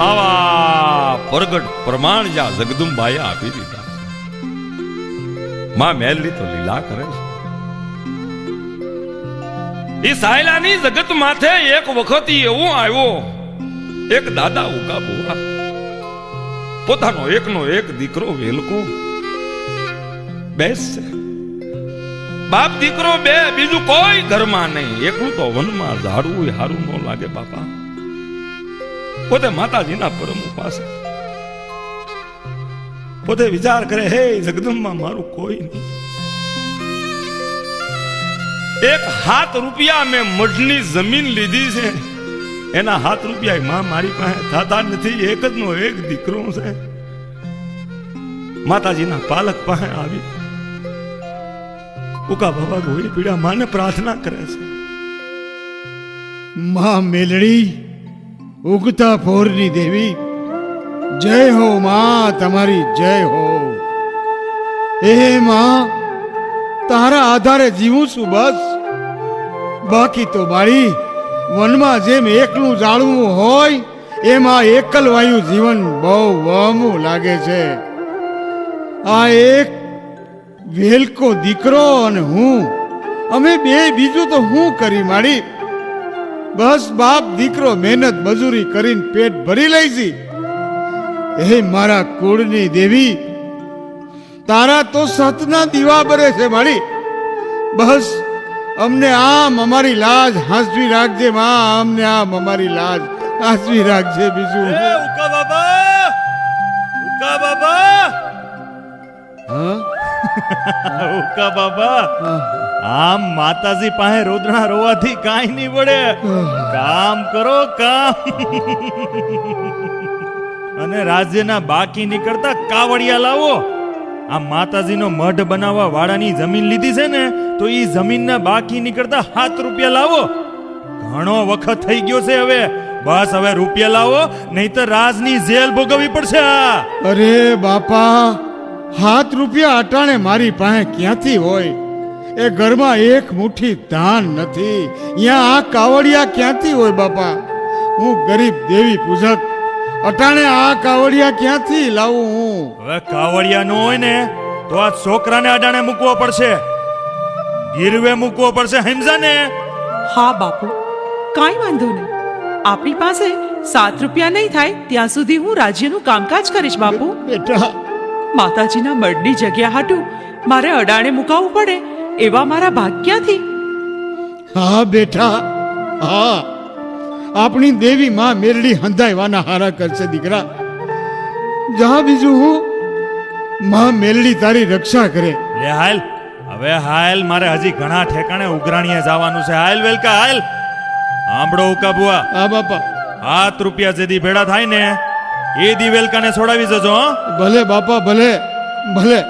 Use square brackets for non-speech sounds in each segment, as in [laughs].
આવા પ્રગટ પ્રમાણ જ્યાં જગદુંબાએ આપી દીધા છે. માં મેલની તો લીલા કરે છે. એ સાયલાની જગત માથે એક વખત એવું આવ્યો. એક દાદા ઉગા બુવા પોતાનો એકનો એક દીકરો વેલકો. બેસશે. બાપ દીકરો બે, બીજું કોઈ ઘરમાં નહીં. એકલું તો વનમાં ઝાડવું હારું ન લાગે બાપા. પોતે માતાજીના પરમ પાસે પોતે વિચાર કરે, હે જગદંબા, મારું કોઈ નહીં. એક હાથ રૂપિયા મેં મઢની જમીન લીધી છે. એના હાથ રૂપિયા માં મારી પાસે થતા નથી, એક જ નો એક દીકરો છે. માતાજીના પાલક પાસે આવી. ઉકા બાબા ગોળી પીડા માને પ્રાર્થના કરે છે. મા મેલડી ઉગતા ભોરની દેવી. જય હો માં, તમારી જય હો. એ માં, તારા આધારે જીવું છું બસ. બાકી તો બાળી, વનમાં જેમ એકલું જાળવું હોય, એમાં એકલ વાયુ જીવન બહુ વહમું લાગે છે. આ એક વેલકો દીકરો અને હું. અમે બે બીજું તો હું કરી માડી બસ બાપ દીકરો મહેનત મજૂરી કરીને પેટ ભરી લઈશી હે મારા કુળની દેવી તારા તો સતના દીવા બરે છે મારી. બસ અમને આમ અમારી લાજ હાંસવી રાખજે માં અમને આમ અમારી લાજ હાંસવી રાખજે બીજું. હે ઉકા બાબા ઉકા બાબા. હા? ઉકા બાબા. આમ માતાજી પાસે રોદણા રોવાથી કાંઈ નહીં પડે કામ કરો, કામ. અને રાજ્યના બાકી નીકળતા કાવડિયા લાવો. આ માતાજીનો મઢ બનાવવા વાળાની જમીન લીધી છે ને, તો એ જમીનના બાકી નીકળતા સાત રૂપિયા લાવો. ઘણો વખત થઈ ગયો છે હવે. બસ હવે રૂપિયા લાવો, નહીતર રાજની જેલ ભોગવવી પડશે અરે બાપા હાથ રૂપિયા અટાણે મારી પાસે ક્યાંથી હોય? એ ઘરમાં એક મુઠ્ઠી ધાન નથી. અહીંયા આ કાવડિયા ક્યાંથી હોય બાપા? હું ગરીબ દેવી પૂજક. અટાણે આ કાવડિયા ક્યાંથી લાવું? હું હવે કાવડિયા નો હોય ને તો આ છોકરાને અડાણે મૂકવો પડશે. ગીરવે મૂકવો પડશે હિમઝાને હા બાપુ કાંઈ વાંધો નહીં. આપણી પાસે સાત રૂપિયા નહીં થાય ત્યાં સુધી હું રાજ્યનું કામકાજ કરીશ બાપુ. બેટા માતાજીના મઢની જગ્યા હાટું મારે અડાણે મુકાવવું પડે એવા મારા ભાગ્યાથી હા બેટા હા. આપણી દેવી માં મેરડી હંધાઈવાના હારા કરશે દીકરા. જા બીજું હું. માં મેરડી તારી રક્ષા કરે. લે હાલ. હવે હાલ મારે હજી ઘણા ઠેકાણે ઉઘરાણીએ જવાનું છે. હાલ વેલકા હાલ. આંબળો ઉકા બુઆ હા બાપા. હાથ રૂપિયા જેદી ભેડા થાય ને. એ દિવેલકાને છોડાવી જજો ભલે બાપા ભલે ભલે.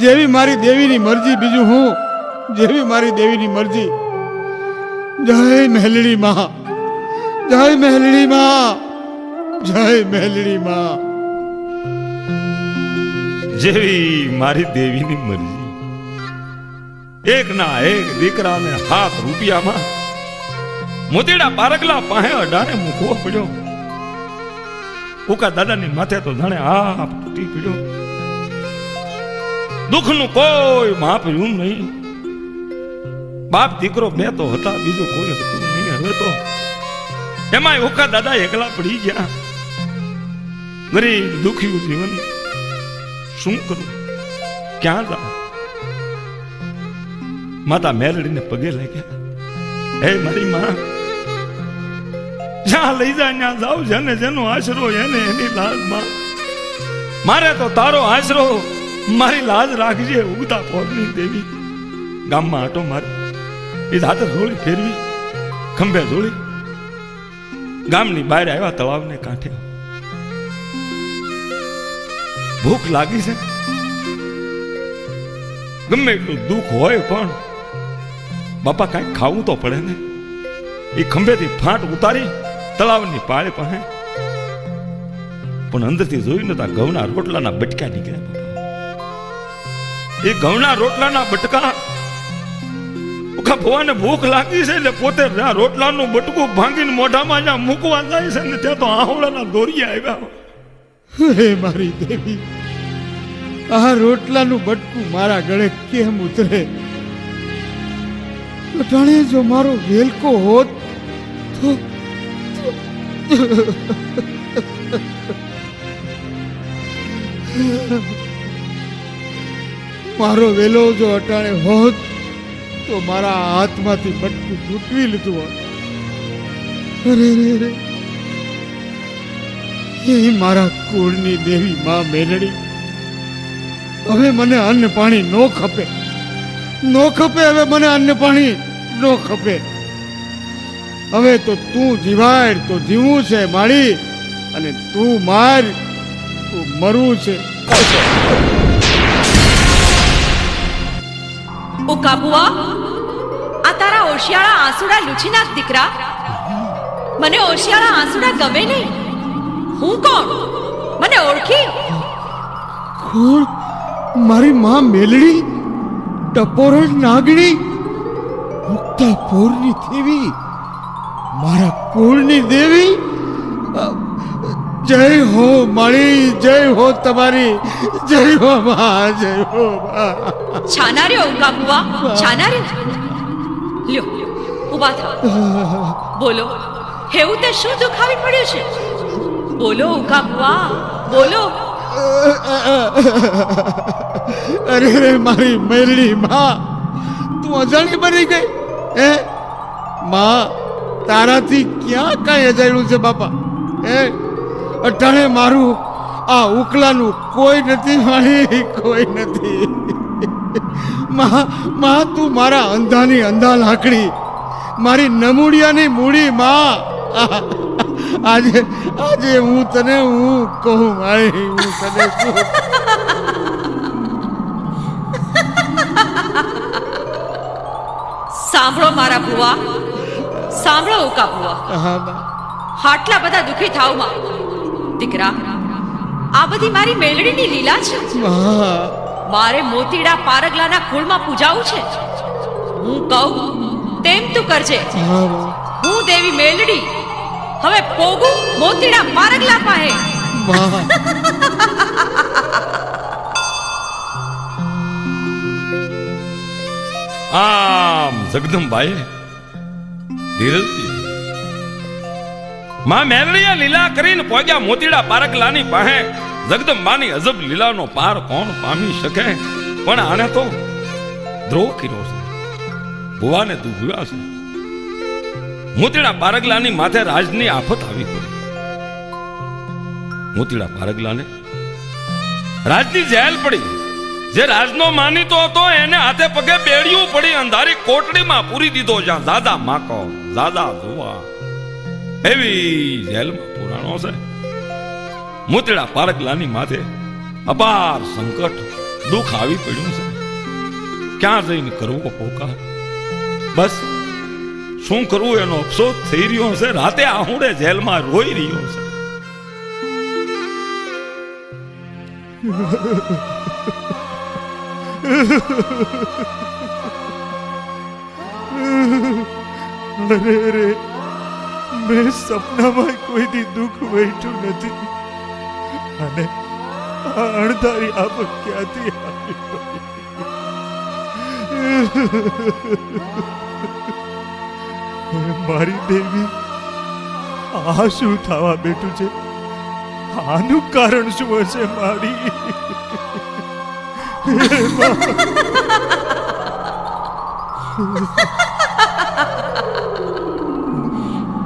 જેવી મારી દેવીની મરજી બીજું હું જેવી મારી દેવીની મરજી. જય મહેલડી માં જય મહેલડી માં જય મહેલડી માં. જેવી મારી દેવીની મરજી. એક ના એક દીકરાને હાથ રૂપિયામાં મોતીડા પારકલા પાસે અડાને મૂકવો પડ્યો. ઉકા દાદાની માથે તો જાણે આ તૂટી પડ્યો. દુઃખનું કોઈ માપ રહ્યું નહીં. બાપ દીકરો બે તો હતા, બીજું કોઈ હતું નહીં. હવે તો એમાંય ઉકા દાદા એકલા પડી ગયા. ગરીબ દુખ્યું જીવન. શું કરું? ક્યાં જાઉં? માતા મેરડીને પગે લાગ્યા. હે મારી માં જ્યાં લઈ જાય ત્યાં જાવ જેને જેનો આશરો એને એની લાજમાં. મારે તો તારો આશરો મારી લાજ રાખજે, ઉગતા પોરની દેવી. ગામમાં આટો મારે, એ હાથે ધોળી ફેરવી, ખંભે ધોળી. ગામની બહાર આવ્યા તળાવને કાંઠે. ભૂખ લાગી છે. ગમે એટલું દુઃખ હોય પણ બાપા કાંઈક ખાવું તો પડે ને. એ ખંભેથી ફાટ ઉતારી તળાવની પાળે પાસે પણ અંદરથી જોયું નતા ઘઉંના રોટલાના બટકા નીકળ્યા એ ઘઉંના રોટલાના બટકા. ઓખા ભવાને ભૂખ લાગી છે એટલે પોતે રોટલાનું બટકું ભાંગીને મોઢામાં જ્યાં મૂકવા જાય છે ને ત્યાં તો આહોળાના દોરી આવ્યા હે મારી દેવી, આ રોટલાનું બટકું મારા ગળે કેમ ઉતરે? અટાણે જો મારો વેલકો હોત તો [laughs] મારો વેલો જો અટાણે હોત, તો મારા હાથમાંથી બટકું તૂટવી લીધું હોત. અરે રે રે એ મારા કુળની દેવી માં મેલડી. હવે મને અન્ન પાણી નો ખપે. નો ખપે, હવે મને અન્ન પાણી નો ખપે. હવે તો તું જીવાડ તો જીવવું છે માળી અને તું માર તું મરવું છે. ઓ કાબુઆ આ તારા ઓશિયાળા આંસુડા લૂછી નાખ દીકરા? મને ઓશિયાળા આંસુડા ગમે નહીં. હું કોણ? મને ઓળખી? કોણ? મારી માં મેલડી? ટપોરણ નાગણી? મુક્તા પોરની દેવી મારા કુળની દેવી? જય હો માળી જય હો તમારી જય હો મા જય હો છાનાર્યો ઉકા બુઆ છાનાર્યો લ્યો ઊભા થાઓ બોલો હેવું તે શું દુખાવી પડ્યું છે? બોલો ઉકા બુવા બોલો. અરે રે મારી મેરડી માં તું અજાણી બની ગઈ હે? માં તારાથી ક્યાં કાંઈ અજાયું છે, બાપા? હે? અટાણે મારું આ ઉકલાનું કોઈ નથી, મારી કોઈ નથી. મા મા, તું મારા અંધાની અંધા લાકડી મારી નમૂડિયાની મૂડી, માં. આજે આજે હું તને હું કહું, મારી, હું તને કહું. સાંભળો મારા બુઆ સાંભળો ઉકા બુઆ હા બા. આટલા બધા દુખી થાવમાં દીકરા આ બધી મારી મેલડીની લીલા છે? મારે મોતીડા પારગલાના કુળમાં પૂજાવું છે? હું કહું તેમ તું કરજે. હું દેવી મેલડી. હવે પોગું મોતીડા પારગલા પાહે આમ જગદંબાએ માં મેલડીએ લીલા કરીને પોગ્યા મોતીડા પારકલાની પાસે. જગદંબાની અજબ લીલાનો પાર કોણ પામી શકે? પણ આને તો દ્રોહ કર્યો છે. ભુવાને દુભ્યા છે. મોતીડા પારગલાની માથે રાજની આફત આવી પડી મોતીડા પારગલાને રાજની જેલ પડી. જે રાજનો માનીતો હતો એને હાથે પગે બેડિયું પડી અંધારી કોટડીમાં પૂરી દીધો જ્યાં દાદા માકો, દાદા જોવા એવી જેલમાં પુરાણો છે. મોતીડા પારગલાની માથે અપાર સંકટ, દુઃખ આવી પડ્યું છે. ક્યાં જઈને કરવો પોકાર? બસ, શું કરવું એનો અફસોસ થઈ રહ્યો છે? રાતે આહુડે જેલમાં રોઈ રહ્યો છે. [laughs] અરે રે, મેં સપનામાં કોઈથી દુઃખ વેઠું નથી. અને અણધારી આફત ક્યાંથી આવી મારી દેવી, આ શું થવા બેઠું છે? આનું કારણ શું હશે મારી?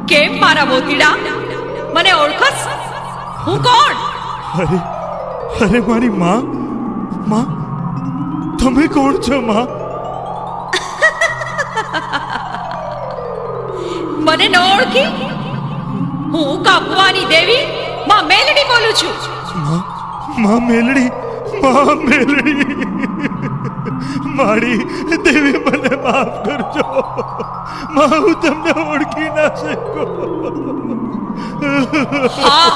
કેમ મારા મોતીડા? મને ઓળખસ? હું કોણ? અરે અરે મારી માં માં તમે કોણ છો માં? મને ન ઓળખી? હું કાપવાની દેવી? માં મેલડી બોલું છું. માં માં મેલડી માં મેલડી મારી દેવી મને માફ કરજો માં હું તમને ઓળખી ના શકો હા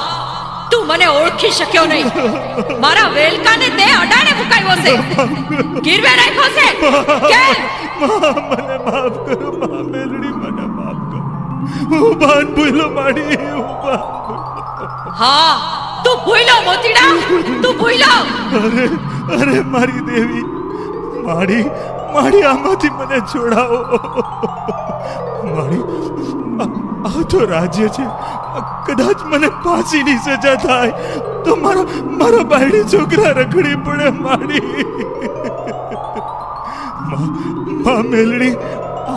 તું મને ઓળખી શક્યો નહીં મારા વેલકાને તે અડાણે મુકાયો છે ગીરવે રાખ્યો છે કે મને માફ કરો મા મેલડી મને માફ કરો હું બાન ભૂલો માડી હું હા તું ભૂલો, મોતીડા. તું ભૂલો. અરે અરે મારી દેવી માડી માડી આમાંથી મને છોડાવો માડી આ- તો રાજ્ય છે. કદાચ મને ફાંસીની સજા થાય. તો મારા મારા બાયડી છોકરા રખડી પડે માડી મા મેલડી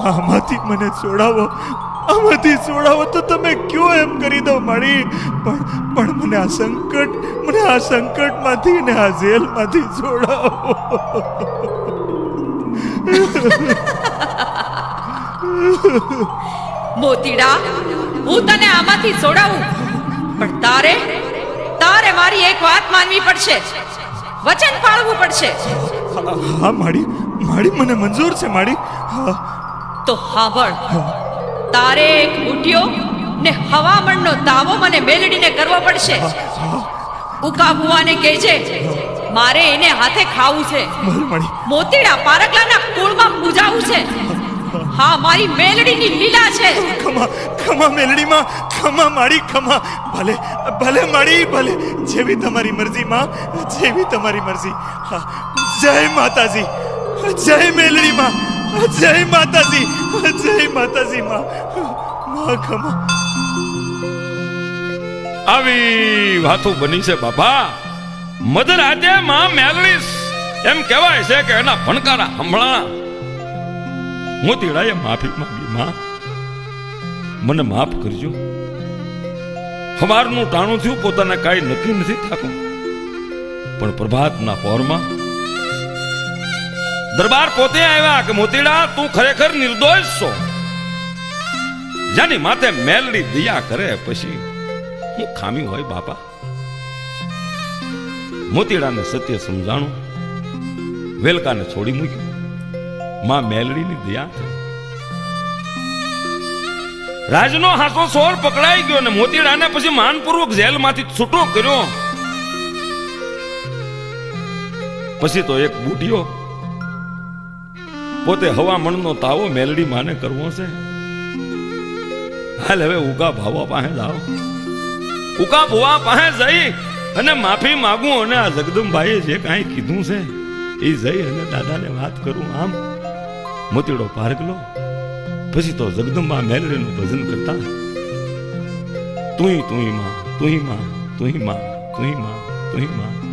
આમાંથી મને છોડાવો આમાંથી છોડાવો તો તમે કયો એમ કરી દો મળી પણ પણ મને આ સંકટ મને આ સંકટમાંથી ને આ જેલમાંથી છોડાવો. મોતીડા હું તને આમાંથી છોડાવું. પણ તારે તારે મારી એક વાત માનવી પડશે. વચન પાળવું પડશે. હા માડી માડી મને મંજૂર છે માડી હા. તો હાંભળ તારે એક બુટિયો ને હવામણનો દાવો મને મેલડીને કરવો પડશે. ઉકા બુવાને કહેજે મારે એને હાથે ખાવું છે. મોતીડા પારકલાના કુળમાં પૂજાવું છે. હા મારી મેલડીની લીલા છે. ખમા ખમા મેલડીમાં ખમા મારી ખમા. ભલે ભલે મારી ભલે. જેવી તમારી મરજી માં. જેવી તમારી મરજી. હા જય માતાજી. જય મેલડી માં. જય માતાજી જય માતાજી માં. માં ખમા. આવી વાતો બની છે બાબા. મધર આજે માં મેલડીસ. એમ કહેવાય છે કે એના ભણકારા હંભળા મોતીડાએ માફી માંગી. માં, મને માફ કરજો. હવારનું ટાણું થયું, પોતાને કાંઈ નક્કી નથી થતું. પણ પ્રભાતના પહોરમાં દરબાર પોતે આવ્યા કે, મોતીડા, તું ખરેખર નિર્દોષ છો. જાની માથે મેલડી દયા કરે પછી હું ખામી હોય બાપા. મોતીડાને સત્ય સમજાણું, વેલકાને છોડી મૂક્યું. માં મેલડીની દયા રાજનો હાથો સોર પકડાઈ ગયો ને મોતીડાને પછી માનપૂર્વક જેલમાંથી છૂટો કર્યો. પછી તો એક બુઢિયો પોતે હવામણનો તાવો મેલડી માને કરવો છે. હાલ હવે ઉગા ભાવા પાસે જાઓ. ઉકા ભુવા પાસે જઈ અને માફી માગું અને આ જગદમભાઈએ જે કાંઈ કીધું છે એ જઈ અને દાદાને વાત કરું. આમ મોતીડો પારકલો પછી તો જગદંબા મેલડીનું ભજન કરતા. તુંય તુંયમાં તુંયમાં તુંયમાં તુંયમાં તુંયમાં.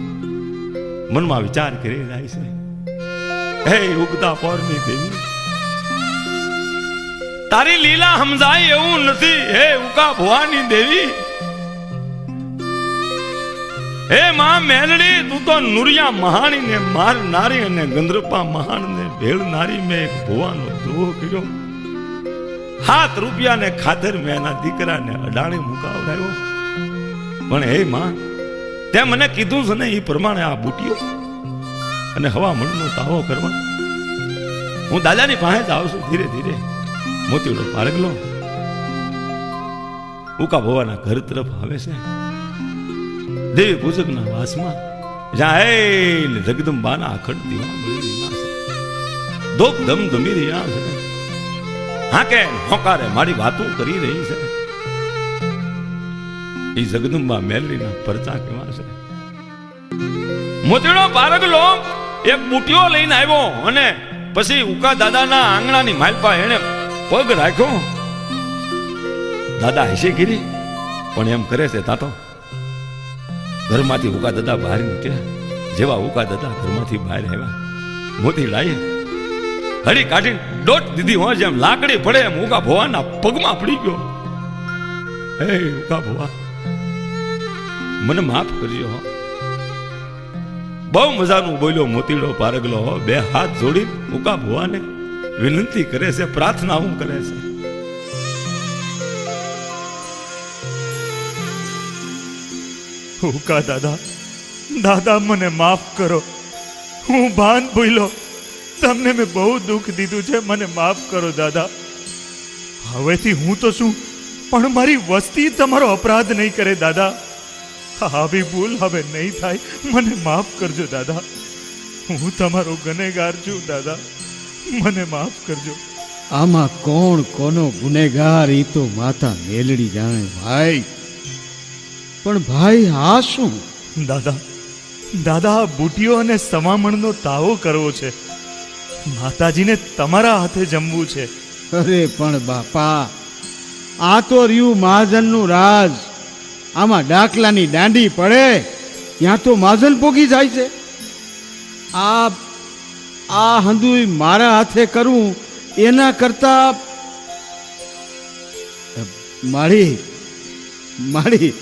મનમાં વિચાર કરી જાય છે. હે ઉગતા પોરની દેવી. તારી લીલા સમજાય એવું નથી, હે ઉકા ભવાની દેવી. હે માં મેલડી તું તો નુરિયા મહાણી ને મારનારી અને ગંદ્રપા મહાણ ને ભેળનારી મેં એક ભુવાનો દ્રોહ કર્યો. હાથ રૂપિયા ને ખાતર મેં એના દીકરાને અડાણી મુકાવડાયો. પણ હે માં, તે મને કીધું છે ને એ પ્રમાણે આ બુટીઓ અને હવા મનનો તાવો કરવા. હું દાદાની પાસે જ છું ધીરે ધીરે. મોતીડો પારગલો ઉકા ભવાના ઘર તરફ આવે છે. દેવી પૂજકના વાસમાં જ્યાં એ જગદંબાના અખંડ દીવા ધોપ ધમ ધમી રહ્યા છે. હા કે હોકારે મારી વાતો કરી રહી છે. એ જગદંબા મેલરીના પરચા કેવા છે. મોતીડો પારગલો એક બુટીઓ લઈને આવ્યો અને પછી ઉકા દાદાના આંગણાની માલપા એને પગ રાખ્યો. દાદા હસી ગીરી પણ એમ કરે છે તાતો ઘરમાંથી ઉકા દાદા બહાર નીકળ્યા. જેવા ઉકા દાદા ઘરમાંથી બહાર આવ્યા. મોતી લાવી હરી કાઢી, ડોટ દીધી હોય જેમ લાકડી પડે એમ ઉકા ભવાના પગમાં પડી ગયો. હે ઉકા ભવા, મને માફ કરજો હો. બહુ મજાનું બોલ્યો મોતીડો પારગલો. બે હાથ જોડી ઉકા ભુવાને. વિનંતી કરે છે પ્રાર્થના હું કરે છે. હુકા દાદા દાદા મને માફ કરો. હું ભાન ભૂલો તમને મેં બહુ દુઃખ દીધું છે, મને માફ કરો દાદા. હવેથી હું તો શું? પણ મારી વસ્તી તમારો અપરાધ નહીં કરે દાદા. આવી ભૂલ હવે નહીં થાય. મને માફ કરજો દાદા. હું તમારો ગુનેગાર છું દાદા. મને માફ કરજો. આમાં કોણ કોનો ગુનેગાર એ તો માતા મેલડી જાણે ભાઈ. પણ ભાઈ આ શું? દાદા દાદા બુટીઓ અને સમામણનો તાવો કરવો છે. માતાજીને તમારા હાથે જમવું છે. અરે પણ બાપા આ તો રહ્યું મહાજનનું રાજ. આમાં ડાકલાની દાંડી પડે, ત્યાં તો મહાજન પોગી જાય છે. આ આ હંદુય મારા હાથે કરવું એના કરતા મારી મારી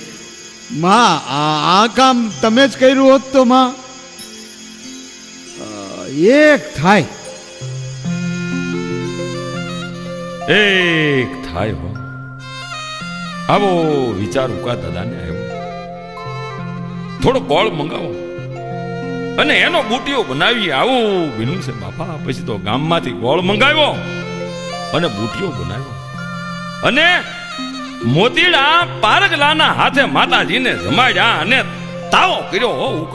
માં, આ કામ તમે જ કર્યું હોત તો માં. એક થાય. એક થાય આવો વિચાર ઉકા દાદાને આવ્યો. થોડો ગોળ મંગાવો. અને એનો બુટીઓ બનાવી આવું ભીનું છે. બાપા, પછી તો ગામમાંથી ગોળ મંગાવ્યો અને બુટીઓ બનાવ્યો. અને મોતીડા પારગલાના હાથે માતાજીને જમાડ્યા અને તાવો કર્યો